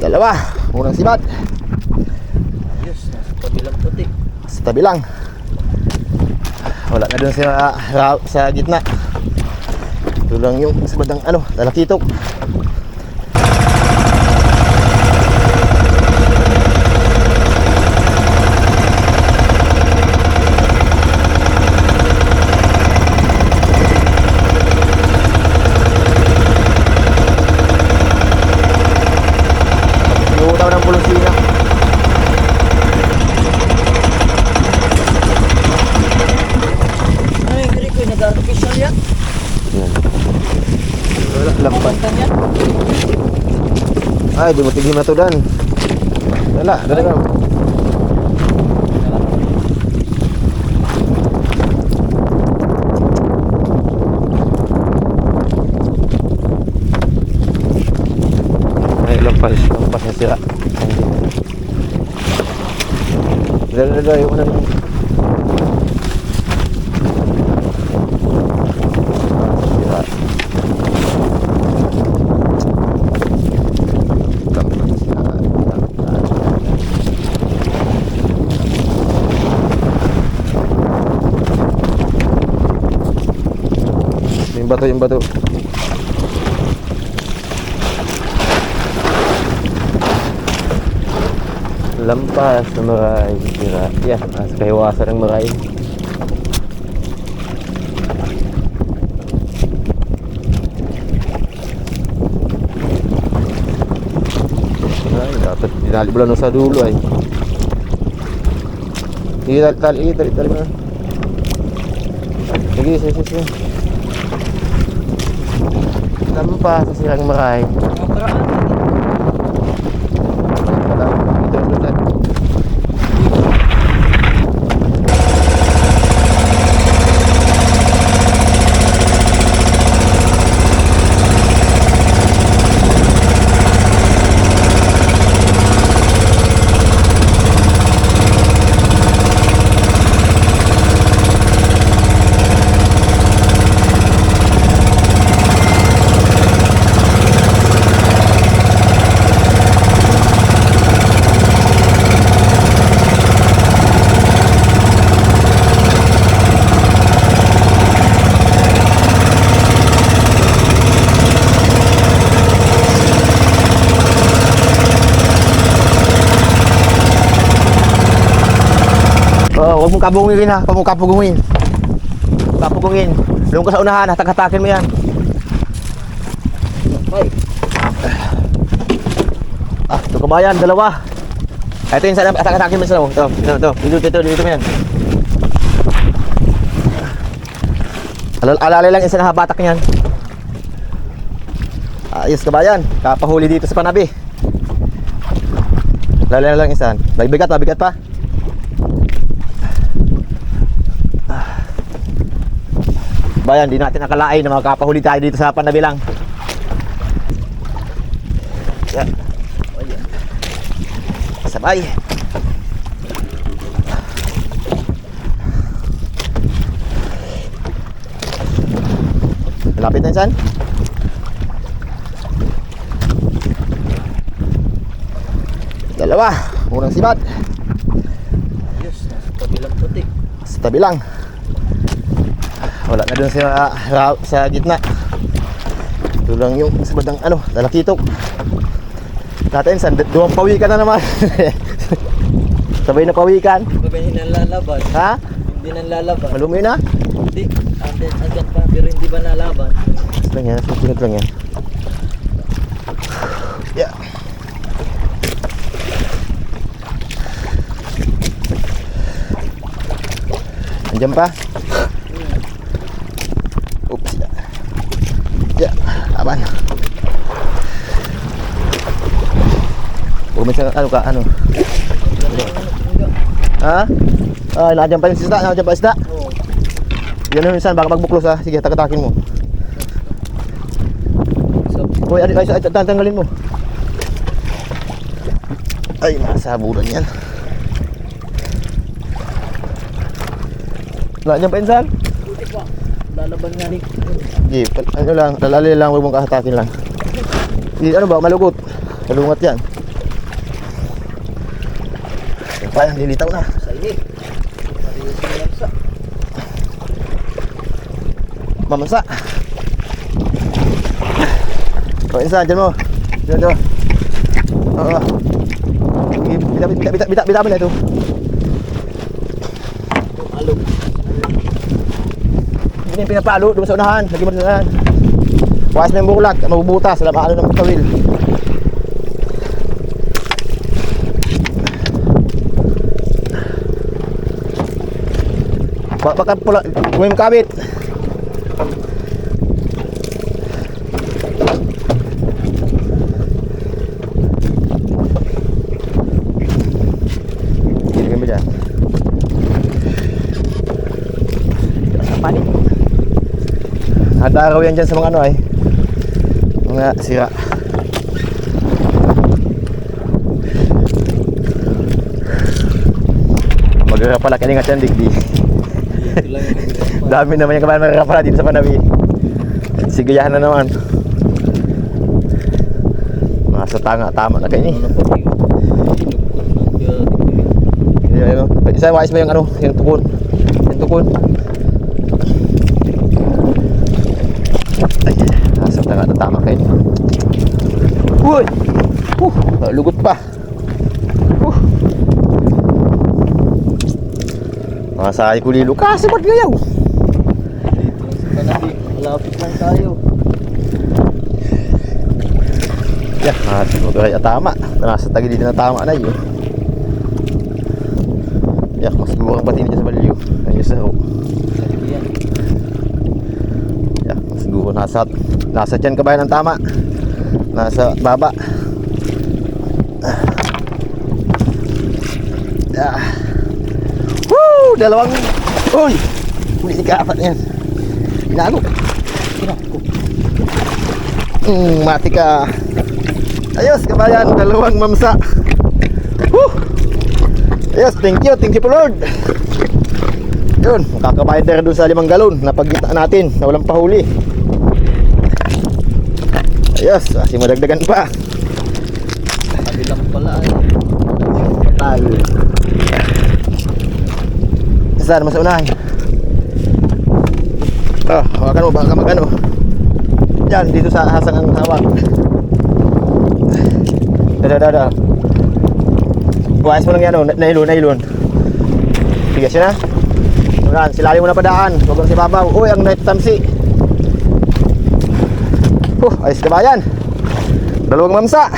Dalawa. Unang sibat. Yes, nasa kabilang puti. Sa tabi lang. Wala na dun sa, sa gitna. Ito lang yung sa bandang ano, lalakitok. Iutaw ng pulusina. Ay, hindi ko nag-artificial yan. Yan. Wala, lampan. Pagkan yan. Ay, tigil na to dan. Wala, dala ka. Ay, lampas. Lampas na sila. Dala, dala, yung ano. Sira. Lampas sila. Yung bato, yung bato. Lampas na maray. Sira. Yan, nasa kahiwasan ng maray. Ay, dapat dinali mo lang sa dulo ay. Sige, tali, tali, tali, tali. Sige, sige, sige, sige. Lampas sa silang maray. Makaraan. Wala, ito yung lutan. Oo, huwag mong kabungin ha. Huwag mong kapugungin. Kapugungin. Doon ka sa unahan, hatak-hatakin mo yan. Ay, Ah, ito kabayan, dalawa. Ah, Ito yung sana, hatak-hatakin mo sa Ito, ito, ito. Dito, dito, dito mo yan. Alal alalay lang isa na habatak niyan. Ayos kabayan, kapahuli dito sa panabi. Alalay lang isa. Bigat pa, bigat pa. Bayan, di natin nakalain na makakapahuli tayo dito sa panabi lang. Yan. Sabay. Malapit na saan? Dalawa. Unang sibat. yes, nasa kabilang puti. Sa tabi lang. Wala na dun sa, sa gitna. Ito lang yung sa bandang ano, lalakitok. Natin, san, duwang pawikan na naman. Sabay na pawikan. Hindi ba hindi nalalaban? Ha? Hindi nalalaban. Malumi na? Hindi. Andyan, andyan pa, pero hindi ba nalaban? Lang yan, susunod lang yan. Yeah. Andiyan pa? Oops. Yeah, aman. Bumisang ano ka, ano? Ha? Ah, nandiyan pa yung isda, nandiyan pa isda. Oo. Yan yung minsan, baka magbuklos ha. Sige, takatakin mo. Uy, ay, ay, ay, tatanggalin mo. Ay, masaburan yan. Wala niyan pa insan? Lalaban nga rin. Hindi, ano lang, lalali lang, huwag mong kahatakin lang. Hindi, ano ba, malugot. Malungat yan. Parang nilitaw na. Sa ini. Mamasa. O, isa, dyan mo. Dyan, dyan. Oo. Bitabi, bitabi, bitabi, bitabi na ito. Na yung pinapalo, doon sa unahan. Lagi mo unahan. Bukas mo yung buklak, mabubutas, alam ano ng kawil. Bak baka pula, huwag kabit. Ada araw yan dyan sa mga ano ay. Mga sira. Magra pala kalingat yan digdi. Dami naman yung kabayan magra pala dito sa Panawi. Sigayahan na naman. Nasa tanga, tama na kayo ni. Ano ayun. Isa wais mo yung ano, yung tukon. Yung tukon. Ay, asap na nga na tama kayo. Uy! Uh, lugot pa. Uh. Mga sahay ko lilo. Kasi ba't gayaw? Malapit lang tayo. Yan, yeah, mga at tama. Nasa tagi dito na tama na yun. Yak, mas buwang pati niya sa baliw. Ayun sa ho. Siguro nasa nasa tiyan ka ba ng tama? Nasa baba. Ah. Woo! Dalawang Uy! Huli ka apat yan. Kinako. Mm, mati ka. Ayos, kabayan, dalawang mamsa. Woo! Ayos, thank you, thank you po Lord. Yun, makakabayad na doon sa limang galon na natin na walang pahuli. Ayos, kasi madagdagan pa. Kabilang pala. ay. Patay. Saan, mas unahin. Oh, hawakan mo, baka magano. Yan, dito sa hasang ang hawak. Dada, dada. Buhayos mo lang yan, oh. Na- nailon, nailon. Tigas yun, ha? Yan, silalim mo na padaan. Huwag lang si babaw. Uy, ang night tamsi. Huh, ayos ka ba yan? Dalawang mamsa.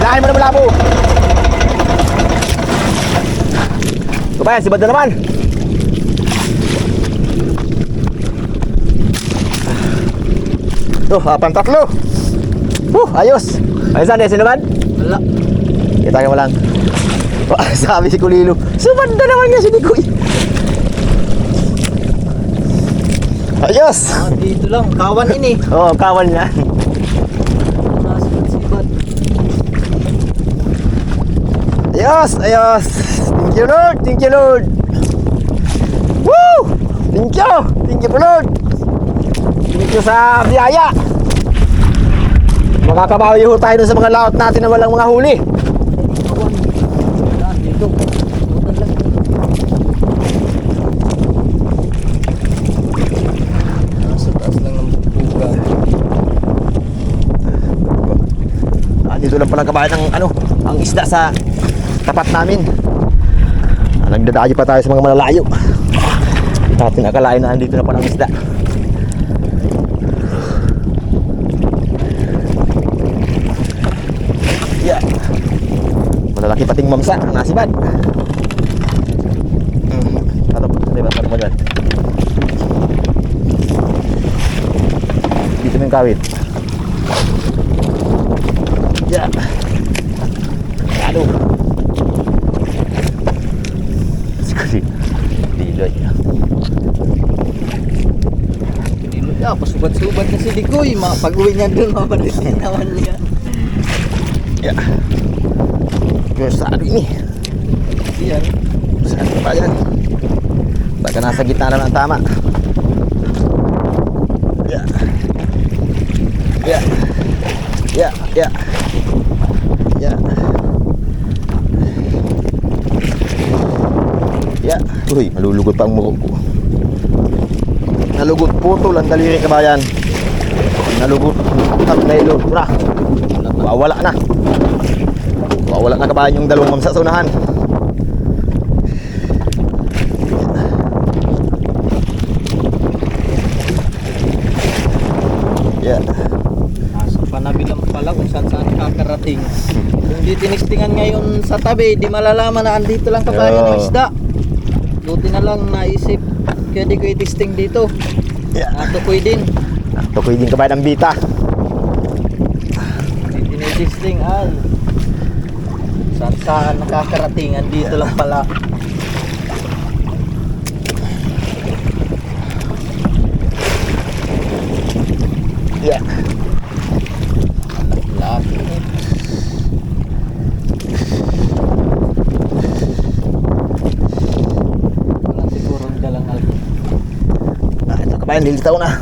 Ilahin mo na malabo. Ito ba yan? Sibad na naman. Ito, hapang tatlo. Uh, ayos. Ayos saan eh, sinubad? Wala. Kita ka lang. Sabi si Kulilo, subad na naman niya si Nikoy. Ayos. Ah, dito lang. Kawan ini. Oo, oh, kawan na. Ayos, ayos. Thank you Lord, thank you Lord. Woo! Thank you, thank you Lord. Thank you sa biyaya. Makakabawi ho tayo sa mga laot natin na walang mga huli. Ah, dito lang pala kabayan ng ano, ang isda sa tapat namin. nagdadayo pa tayo sa mga malalayo natin akalain na andito na pala ang isda yeah. malalaki pating mamsa ang nasiban hmm. ano pa diba parang mo dyan dito na yung kawit yeah. Aduh. Ano? Sige. Diloy. Dilo ya, pasubat-subat na si Dikoy. Ma, pag uwi niya doon, mapalitin naman niya. Yeah. Yung sa ano ini? Yan. Saan ka ba yan? Baka nasa gitna na ng tama. Yeah. Yeah. Yeah. Yeah. Yeah. Yeah. Uy, malulugod pa ang mukha ko. Nalugod putol ang daliri kabayan. Nalugod ang nailog. Wala. Wawala na. Wawala na kabayan yung dalawang mamsa sa unahan. Yeah. Nasa panabi lang pala kung saan saan kakarating. Kung di tinistingan ngayon sa tabi, di malalaman na andito lang kabayan ng isda. Buti na lang naisip, kaya di ko itisting dito. Yeah. Natukoy din. Tukoy din kabayan ang bita. Di tinitisting ay. Saan saan nakakarating, andito lang pala. Yeah. Laki. Wala siguro ang dalang alcohol. Ah, ito kabayan, lilitaw na.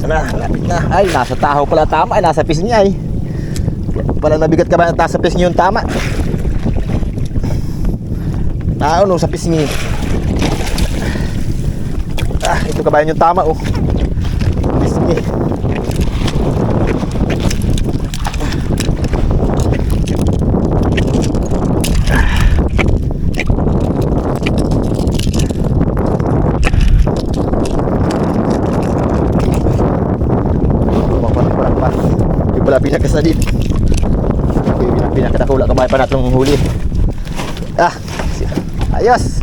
Sana, lapit na. Ay, nasa taho pala tama. Ay, nasa pisngi ay. Pala nabigat kabayan at nasa pisngi yung tama. Ah, ano, sa pisngi. Ah, ito kabayan yung tama, oh. Kumakuha ko lang pa. Yung pala pinakasadit. Yung pinak pinakadakula kamay pa natong huli. Ah, si- ayos.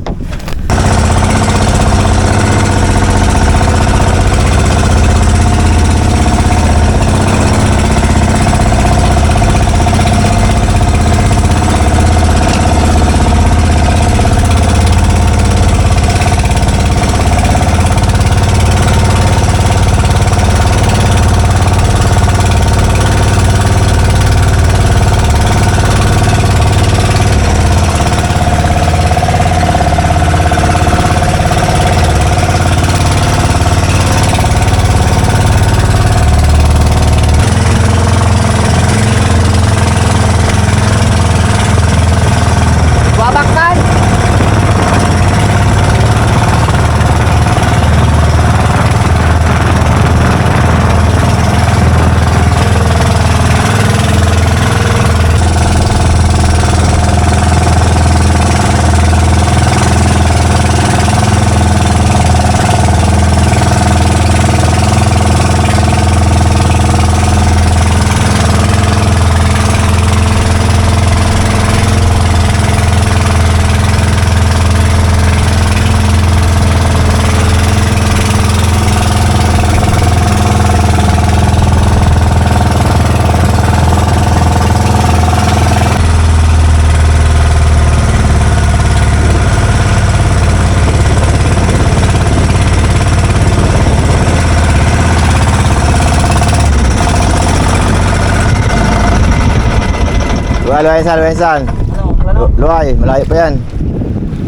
Luay, luay, san, luay, san. Ano? Ano? Lu- Luay, malayo pa yan.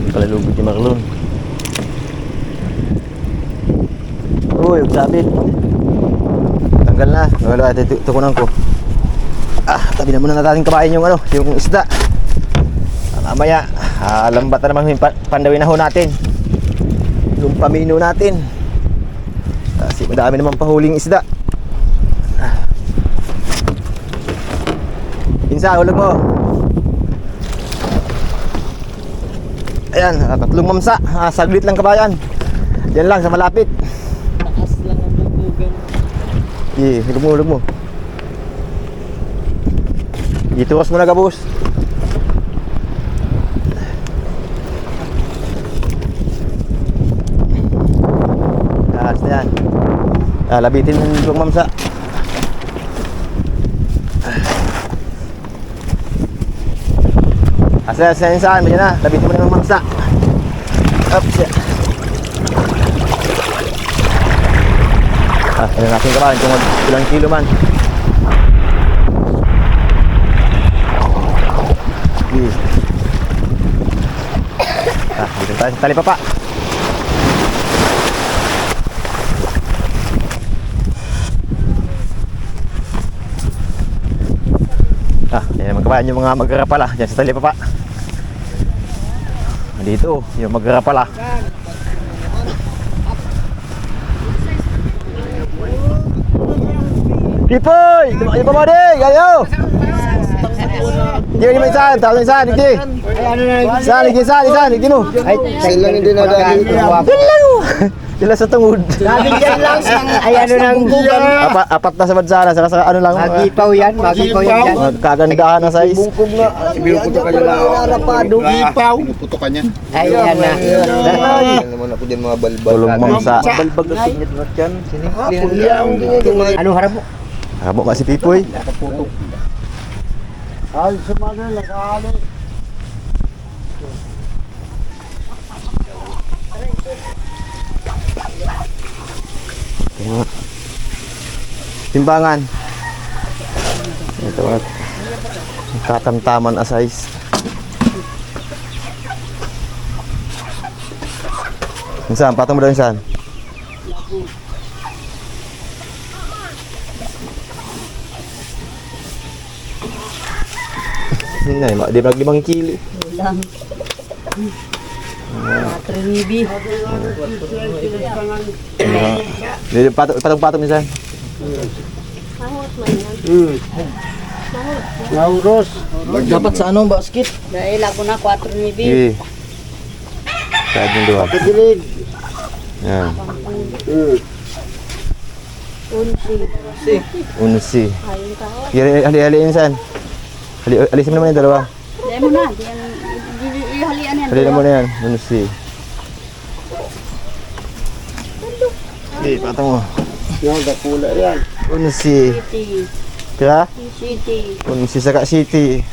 Pala lugod yung makalun. Uy, sabit. Tanggal na. Luay, luay, ito tukunan ko. Ah, tabi na muna natin kabayan yung ano, yung isda. Ah, Mamaya, ah, lambat na naman yung pa- pandawin na ho natin. Yung pamino natin. Kasi madami naman pahuling isda. sa ulo mo. Ayan, ah, tatlong mamsa. Ah, saglit lang kabayan. Diyan lang sa malapit. Taas lang ang lubugan. Di, hulog mo, hulog mo. Ituwas mo na gabos. Taas na yan. Ah, labitin mo yung mamsa. Asa sa saan mo yan na. Labitin mo na yung mamsa. Oops. Ah, ano natin kabahan kung ilang kilo man. Sige. Ah, dito tayo tali pa pa. Ah, yan mga kabayan yung mga magrapala dyan sa tali pa pa. Dito, yung magrapala. Kipoy! Yung pamadig! Ayo! Hindi mo isan, tawag ng isan, hindi. Isan, hindi isan, isan, hindi mo. Ay, sila hindi na dahil. Sila sa tungod. Nabigyan lang sa, ay ano nang Apat, apat na sa badsara, saka sa ano lang. Magipaw yan, magipaw yan. yan. Kagandahan ng size. Bungkog na. Binuputo ka nila. Narapado. Gipaw. Puto ka niyan. Ay, yan na. Yan naman ako din mga balbal. Tulong mamsa. Balbag na tingit mo dyan. Ano harap mo? Habo ka si Pipoy. Ay, sumana, nakahali. Timbangan. Ito at katamtaman a size. Insan, patong mo daw insan. Hindi na, di ba limang kilo? Lang. Trinibi. Di patong patong patong insan. Nauros. Dapat sa ano basket? Dahil ako na 4 nibi. Sige. Kahit yung dua. Pagilid. Yan. Unsi. Unsi. Ayun ka. oh. Sige, ali ali insan. Ali alisin mo naman yung dalawa. Dahil mo na. Diyan. Ihalian yan. Ali mo na yan. Unsi. Sige, patong mo. Yung dakula yan. Unsi. City. Kira? City. Unsi sa Ka City.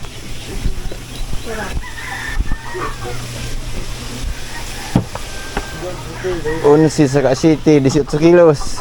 Unsi sa Ka City, 18 kilos.